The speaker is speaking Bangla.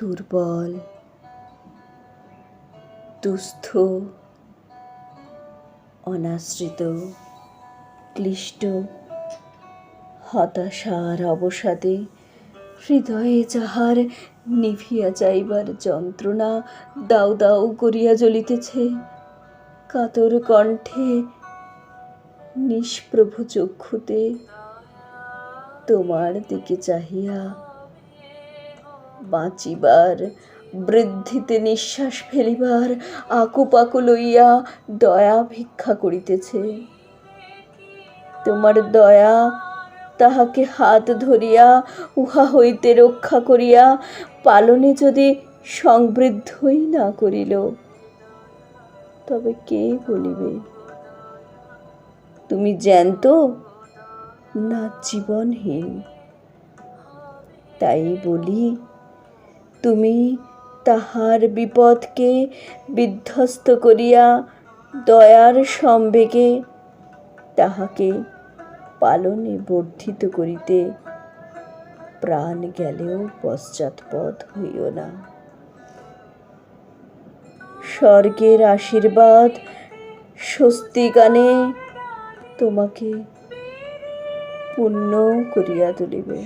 দুর্বল দুস্থ অনাশ্রিত, ক্লিষ্ট, হতাশার অবসাদে হৃদয়ে যাহার নিভিয়া যাইবার যন্ত্রণা দাউ দাউ করিয়া জ্বলিতেছে, কাতর কণ্ঠে নিষ্প্রভ চক্ষুতে তোমার দিকে চাহিয়া বাঁচিবার, বৃদ্ধিতে নিঃশ্বাস ফেলিবার আকুপাকু লইয়া দয়া ভিক্ষা করিতেছে। তোমার দয়া তাহাকে হাত ধরিয়া, উহা হইতে রক্ষা করিয়া পালনে যদি সংবৃদ্ধই না করিল, তবে কে বলিবে? তুমি জ্যান্ত না জীবনহীন, তাই বলি তুমি তাহার বিপদকে বিধ্বস্ত করিয়া দয়ার সম্বেগে তাহাকে পালনে বর্ধিত করিতে প্রাণ গেলেও পশ্চাৎপদ হইও না। স্বর্গের আশীর্বাদ স্বস্তি গানে তোমাকে পূর্ণ করিয়া তুলিবে।